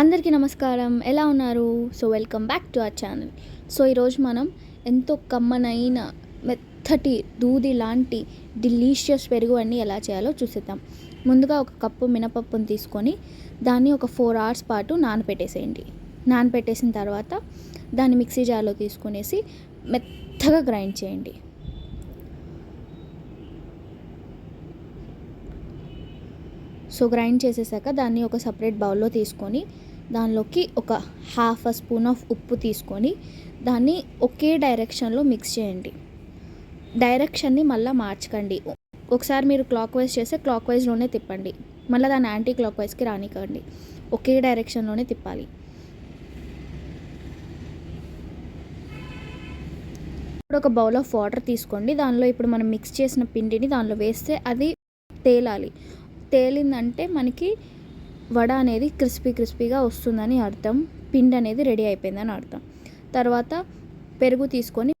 అందరికీ నమస్కారం. ఎలా ఉన్నారు? So welcome back to our channel. So ఈరోజు మనం ఎంతో కమ్మనైన మెత్తటి దూది లాంటి డిలీషియస్ పెరుగు అన్ని ఎలా చేయాలో చూసేద్దాం. ముందుగా ఒక కప్పు మినపప్పును తీసుకొని దాన్ని ఒక ఫోర్ అవర్స్ పాటు నానపెట్టేసేయండి. నానపెట్టేసిన తర్వాత దాన్ని మిక్సీ జార్లో తీసుకునేసి మెత్తగా గ్రైండ్ చేయండి. సో గ్రైండ్ చేసేసాక దాన్ని ఒక సపరేట్ బౌల్లో తీసుకొని దానిలోకి ఒక హాఫ్ అ స్పూన్ ఆఫ్ ఉప్పు తీసుకొని దాన్ని ఒకే డైరెక్షన్లో మిక్స్ చేయండి. డైరెక్షన్ని మళ్ళీ మార్చకండి. ఒకసారి మీరు క్లాక్ వైజ్ చేస్తే క్లాక్ వైజ్లోనే తిప్పండి. మళ్ళీ దాన్ని యాంటీ క్లాక్ వైజ్కి రానికండి. ఒకే డైరెక్షన్లోనే తిప్పాలి. ఇప్పుడు ఒక బౌల్ ఆఫ్ వాటర్ తీసుకోండి. దానిలో ఇప్పుడు మనం మిక్స్ చేసిన పిండిని దానిలో వేస్తే అది తేలాలి. తేలిందంటే మనకి వడ అనేది క్రిస్పీ క్రిస్పీగా వస్తుందని అర్థం. పిండి అనేది రెడీ అయిపోయిందని అర్థం. తర్వాత పెరుగు తీసుకొని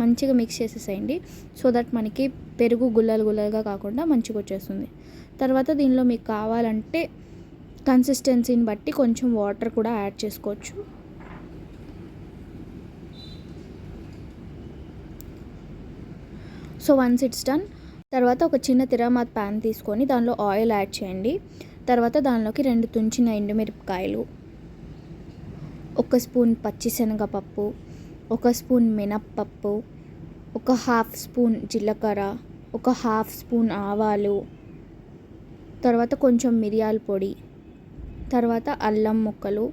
మంచిగా మిక్స్ చేసేసేయండి. సో దట్ మనకి పెరుగు గుల్లలు గుల్లలుగా కాకుండా మంచిగా వచ్చేస్తుంది. తర్వాత దీనిలో మీకు కావాలంటే కన్సిస్టెన్సీని బట్టి కొంచెం వాటర్ కూడా యాడ్ చేసుకోవచ్చు. సో వన్స్ ఇట్స్ డన్ తర్వాత ఒక చిన్న తిరామాత్ ప్యాన్ తీసుకొని దానిలో ఆయిల్ యాడ్ చేయండి. తర్వాత దానిలోకి రెండు తుంచిన ఎండుమిరపకాయలు ఒక స్పూన్ పచ్చిశనగపప్పు ఒక స్పూన్ మినప్పప్పు ఒక హాఫ్ స్పూన్ జీలకర్ర ఒక హాఫ్ స్పూన్ ఆవాలు తర్వాత కొంచెం మిరియాల పొడి తర్వాత అల్లం ముక్కలు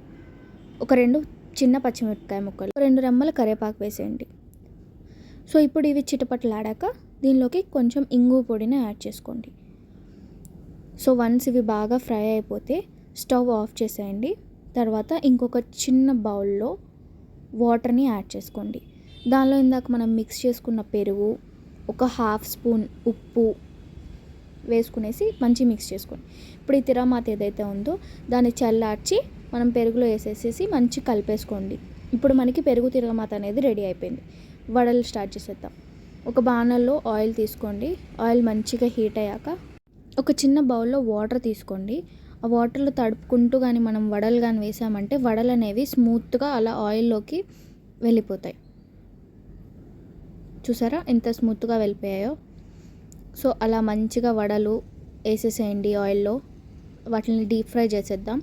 ఒక రెండు చిన్న పచ్చిమిరపకాయ ముక్కలు రెండు రెమ్మల కరివేపాకు వేసేయండి. సో ఇప్పుడు ఇవి చిటపట్లాడాక దీనిలోకి కొంచెం ఇంగు పొడిని యాడ్ చేసుకోండి. సో వన్స్ ఇవి బాగా ఫ్రై అయిపోతే స్టవ్ ఆఫ్ చేసేయండి. తర్వాత ఇంకొక చిన్న బౌల్లో వాటర్ని యాడ్ చేసుకోండి. దానిలో ఇందాక మనం మిక్స్ చేసుకున్న పెరుగు ఒక హాఫ్ స్పూన్ ఉప్పు వేసుకునేసి మంచి మిక్స్ చేసుకోండి. ఇప్పుడు ఈ తిరామాత ఏదైతే ఉందో దాన్ని చల్లార్చి మనం పెరుగులో వేసేసేసి మంచి కలిపేసుకోండి. ఇప్పుడు మనకి పెరుగు తిరగమాత అనేది రెడీ అయిపోయింది. వడలు స్టార్ట్ చేసేద్దాం. ఒక బాణల్లో ఆయిల్ తీసుకోండి. ఆయిల్ మంచిగా హీట్ అయ్యాక ఒక చిన్న బౌల్లో వాటర్ తీసుకోండి. ఆ వాటర్లో తడుపుకుంటూ కానీ మనం వడలు కానీ వేసామంటే వడలు అనేవి స్మూత్గా అలా ఆయిల్లోకి వెళ్ళిపోతాయి. చూసారా ఎంత స్మూత్గా వెళ్ళిపోయాయో? సో అలా మంచిగా వడలు వేసేసేయండి ఆయిల్లో. వాటిని డీప్ ఫ్రై చేసేద్దాం.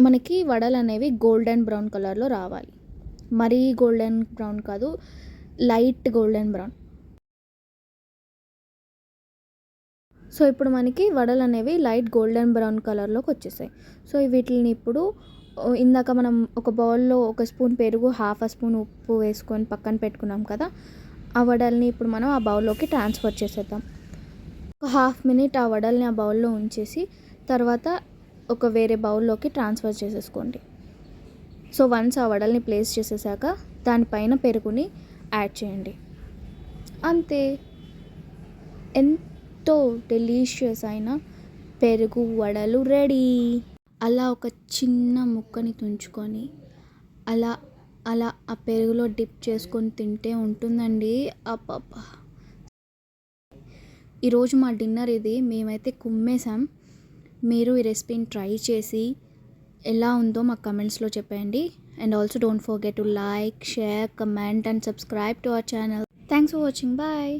మనకి వడలు అనేవి గోల్డెన్ బ్రౌన్ కలర్లో రావాలి. మరీ గోల్డెన్ బ్రౌన్ కాదు లైట్ గోల్డెన్ బ్రౌన్. సో ఇప్పుడు మనకి వడలు అనేవి లైట్ గోల్డెన్ బ్రౌన్ కలర్లోకి వచ్చేసాయి. సో వీటిని ఇప్పుడు ఇందాక మనం ఒక బౌల్లో ఒక స్పూన్ పెరుగు హాఫ్ అ స్పూన్ ఉప్పు వేసుకొని పక్కన పెట్టుకున్నాం కదా ఆ వడల్ని ఇప్పుడు మనం ఆ బౌల్లోకి ట్రాన్స్ఫర్ చేసేద్దాం. ఒక హాఫ్ మినిట్ ఆ వడల్ని ఆ బౌల్లో ఉంచేసి తర్వాత ఒక వేరే బౌల్లోకి ట్రాన్స్ఫర్ చేసేసుకోండి. సో వన్స్ ఆ వడల్ని ప్లేస్ చేసేసాక దానిపైన పెరుగుని యాడ్ చేయండి. అంతే. ఎంతో డెలీషియస్ అయిన పెరుగు వడలు రెడీ. అలా ఒక చిన్న ముక్కని తుంచుకొని అలా అలా ఆ పెరుగులో డిప్ చేసుకొని తింటే ఉంటుందండి. అప్ప ఈరోజు మా డిన్నర్ ఇది. మేమైతే కుమ్మేసాం మీరు ఈ రెసిపీని ట్రై చేసి ఎలా ఉందో మాకు కమెంట్స్లో చెప్పండి and also don't forget to like share comment and subscribe to our channel thanks for watching bye